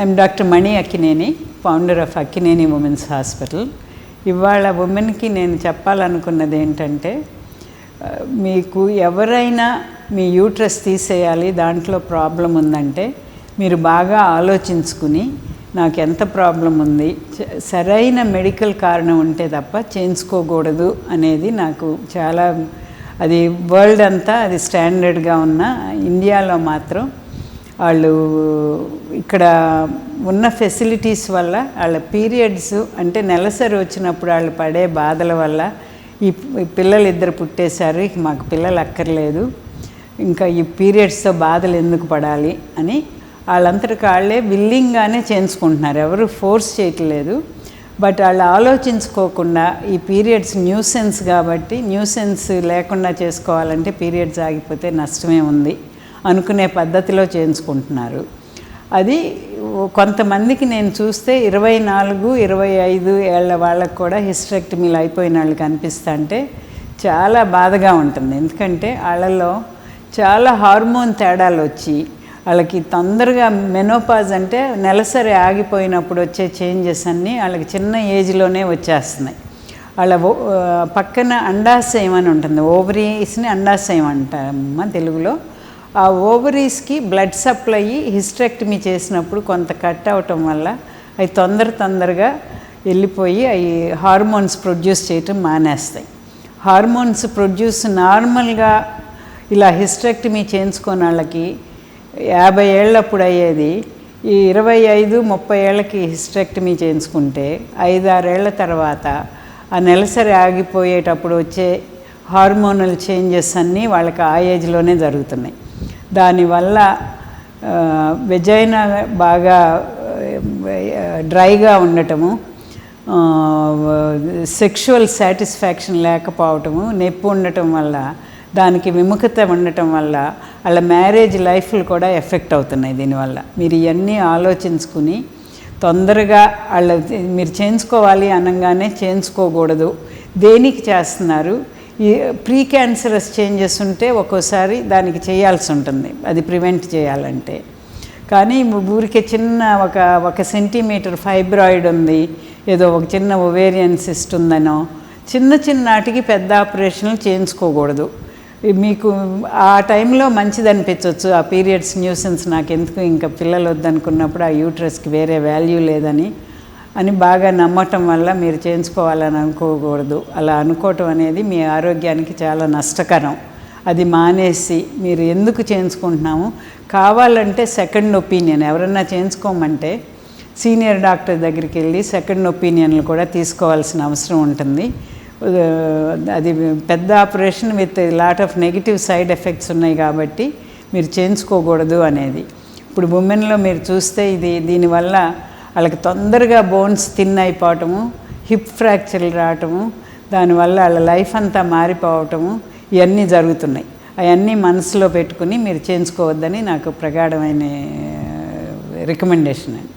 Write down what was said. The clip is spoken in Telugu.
I'm doctor Mani Akkineni founder of Akkineni women's hospital ఇవాళ ఉమెన్కి నేను చెప్పాలనుకున్నది ఏంటంటే మీకు ఎవరైనా మీ యూట్రస్ తీసేయాలి దాంట్లో ప్రాబ్లం ఉందంటే మీరు బాగా ఆలోచించుకుని నాకు ఎంత ప్రాబ్లం ఉంది సరైన మెడికల్ కారణం ఉంటే తప్ప చేయించుకోకూడదు అనేది నాకు చాలా అది వరల్డ్ అంతా అది స్టాండర్డ్గా ఉన్న ఇండియాలో మాత్రం వాళ్ళు ఇక్కడ ఉన్న ఫెసిలిటీస్ వల్ల వాళ్ళ పీరియడ్స్ అంటే నెలసరి వచ్చినప్పుడు వాళ్ళు పడే బాధల వల్ల ఈ పిల్లలు ఇద్దరు పుట్టేశారు. ఇక మాకు పిల్లలు అక్కర్లేదు. ఇంకా ఈ పీరియడ్స్తో బాధలు ఎందుకు పడాలి అని వాళ్ళంతటికి వాళ్ళే విల్లింగ్గానే చేయించుకుంటున్నారు. ఎవరు ఫోర్స్ చేయట్లేదు. బట్ వాళ్ళు ఆలోచించుకోకుండా ఈ పీరియడ్స్ న్యూసెన్స్ కాబట్టి న్యూసెన్స్ లేకుండా చేసుకోవాలంటే పీరియడ్స్ ఆగిపోతే నష్టమే ఉంది. అనుకునే పద్ధతిలో చేయించుకుంటున్నారు. అది కొంతమందికి నేను చూస్తే ఇరవై నాలుగు ఇరవై ఐదు ఏళ్ళ వాళ్ళకు కూడా హిస్టరెక్టమీలు అయిపోయిన వాళ్ళు అనిపిస్తా అంటే చాలా బాధగా ఉంటుంది. ఎందుకంటే వాళ్ళలో చాలా హార్మోన్ తేడాలు వచ్చి వాళ్ళకి తొందరగా మెనోపాజ్ అంటే నెలసరి ఆగిపోయినప్పుడు వచ్చే చేంజెస్ అన్నీ వాళ్ళకి చిన్న ఏజ్లోనే వచ్చేస్తున్నాయి. వాళ్ళ ఓ- పక్కన అండాశయం అని ఉంటుంది. ఓవరీస్ని అండాశయం అంటారమ్మ తెలుగులో. ఆ ఓవరీస్కి బ్లడ్ సప్లై హిస్టెక్టమీ చేసినప్పుడు కొంత కట్ అవటం వల్ల అవి తొందర తొందరగా వెళ్ళిపోయి అవి హార్మోన్స్ ప్రొడ్యూస్ చేయటం మానేస్తాయి. హార్మోన్స్ ప్రొడ్యూస్ నార్మల్గా ఇలా హిస్టెక్టమీ చేయించుకున్న వాళ్ళకి యాభై ఏళ్ళప్పుడు అయ్యేది ఈ ఇరవై ఐదు ముప్పై ఏళ్ళకి హిస్టెక్టమీ చేయించుకుంటే ఐదారేళ్ళ తర్వాత ఆ నెలసరి ఆగిపోయేటప్పుడు వచ్చే హార్మోనల్ చేంజెస్ అన్నీ వాళ్ళకి ఆ ఏజ్లోనే జరుగుతున్నాయి. దానివల్ల వెజైనా బాగా డ్రైగా ఉండటము సెక్షువల్ సాటిస్ఫాక్షన్ లేకపోవటము నొప్పి ఉండటం వల్ల దానికి విముఖత ఉండటం వల్ల వాళ్ళ మ్యారేజ్ లైఫ్లు కూడా ఎఫెక్ట్ అవుతున్నాయి దీనివల్ల. మీరు ఇవన్నీ ఆలోచించుకుని తొందరగా వాళ్ళ మీరు చేయించుకోవాలి అనగానే చేయించుకోకూడదు. దేనికి చేస్తున్నారు? ప్రీ క్యాన్సరస్ చేంజెస్ ఉంటే ఒక్కోసారి దానికి చేయాల్సి ఉంటుంది. అది ప్రివెంట్ చేయాలంటే. కానీ ఊరికే చిన్న ఒక ఒక సెంటీమీటర్ ఫైబ్రాయిడ్ ఉంది. ఏదో ఒక చిన్న ఒవేరియన్ సిస్ట్ ఉందనో చిన్న చిన్నాటికి పెద్ద ఆపరేషన్లు చేయించుకోకూడదు. మీకు ఆ టైంలో మంచిదనిపించవచ్చు ఆ పీరియడ్స్ న్యూసెన్స్ నాకు ఎందుకు ఇంకా పిల్లలు వద్దనుకున్నప్పుడు ఆ యూట్రస్కి వేరే వాల్యూ లేదని అని బాగా నమ్మటం వల్ల మీరు చేయించుకోవాలని అనుకోకూడదు. అలా అనుకోవటం అనేది మీ ఆరోగ్యానికి చాలా నష్టకరం. అది మానేసి మీరు ఎందుకు చేయించుకుంటున్నాము? కావాలంటే సెకండ్ ఒపీనియన్ ఎవరన్నా చేయించుకోమంటే సీనియర్ డాక్టర్ దగ్గరికి వెళ్ళి సెకండ్ ఒపీనియన్లు కూడా తీసుకోవాల్సిన అవసరం ఉంటుంది. అది పెద్ద operation with lot of negative side effects ఉన్నాయి కాబట్టి మీరు చేయించుకోకూడదు అనేది. ఇప్పుడు ఉమెన్లో మీరు చూస్తే ఇది దీనివల్ల వాళ్ళకి తొందరగా బోన్స్ థిన్ అయిపోవటము హిప్ ఫ్రాక్చర్లు రావటము దానివల్ల వాళ్ళ లైఫ్ అంతా మారిపోవటము ఇవన్నీ జరుగుతున్నాయి. అవన్నీ మనసులో పెట్టుకుని మీరు చేయించుకోవద్దని నాకు ప్రగాఢమైన రికమెండేషన్ అండి.